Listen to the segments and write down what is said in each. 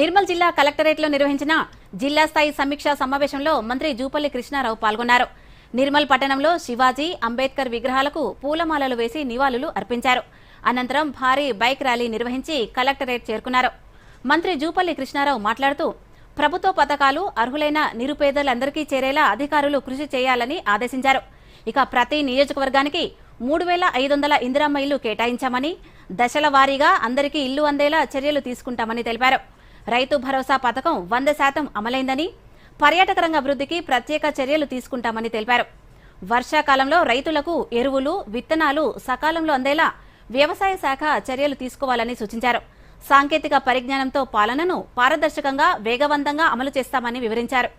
నిర్మల్ జిల్లా కలెక్టరేట్లో నిర్వహించిన జిల్లా స్థాయి సమీక్షా సమావేశంలో మంత్రి జూపల్లి కృష్ణారావు పాల్గొన్నారు. నిర్మల్ పట్టణంలో శివాజీ అంబేద్కర్ విగ్రహాలకు పూలమాలలు వేసి నివాళులు అర్పించారు. అనంతరం భారీ బైక్ ర్యాలీ నిర్వహించి కలెక్టరేట్ చేరుకున్నారు. మంత్రి జూపల్లి కృష్ణారావు మాట్లాడుతూ ప్రభుత్వ పథకాలు అర్హులైన నిరుపేదలందరికీ చేరేలా అధికారులు కృషి చేయాలని ఆదేశించారు. ఇక ప్రతి నియోజకవర్గానికి మూడు వేల ఐదు వందల ఇందిరమ్మ ఇల్లు కేటాయించామని దశల వారీగా అందరికీ ఇల్లు అందేలా చర్యలు తీసుకుంటామని తెలిపారు. రైతు భరోసా పథకం వంద శాతం అమలైందని పర్యాటక రంగ అభివృద్ధికి ప్రత్యేక చర్యలు తీసుకుంటామని తెలిపారు. వర్షాకాలంలో రైతులకు ఎరువులు విత్తనాలు సకాలంలో అందేలా వ్యవసాయ శాఖ చర్యలు తీసుకోవాలని సూచించారు. సాంకేతిక పరిజ్ఞానంతో పాలనను పారదర్శకంగా వేగవంతంగా అమలు చేస్తామని వివరించారు.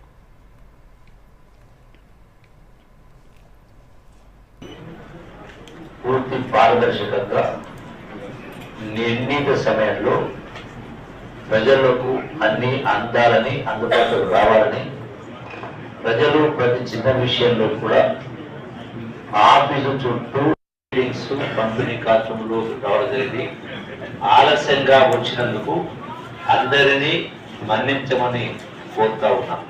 పూర్తి పారదర్శకంగా నిర్ణీత సమయంలో ప్రజలకు అన్ని అందాలని అందుబాటులోకి రావాలని ప్రజలు ప్రతి చిన్న విషయంలో కూడా ఆఫీసు చుట్టూ మీటింగ్స్ పంపిణీ కార్యక్రమంలో రావడం జరిగింది. ఆలస్యంగా వచ్చినందుకు అందరినీ మన్నించమని కోరుతా ఉన్నాం.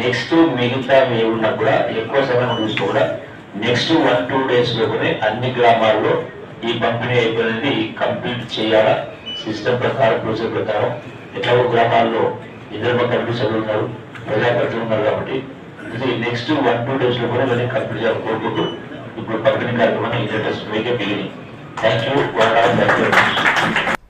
నెక్స్ట్ మిగతా ఏమున్నా కూడా ఎక్కువ సమయం చూసి కూడా నెక్స్ట్ వన్ టూ డేస్ లోపలే అన్ని గ్రామాల్లో ఈ పంపిణీ అయిపోయినది కంప్లీట్ చేయాలా? సిస్టమ్ ప్రకారం ప్రొసీజర్ ప్రకారం ఎట్లాగో గ్రామాల్లో ఇద్దరు కమిటీ సభ్యులు ఉన్నారు ప్రజాప్రతినిధులు ఉన్నారు కాబట్టి. ఇది నెక్స్ట్ వన్ టూ డేస్లో కూడా ఇవన్నీ కంప్లీట్ చేయాలని కోరుకుంటూ ఇప్పుడు పంపిణీ కార్యక్రమాన్ని ఇంటర్నెట్ వేగే బిగినింగ్ థ్యాంక్ యూ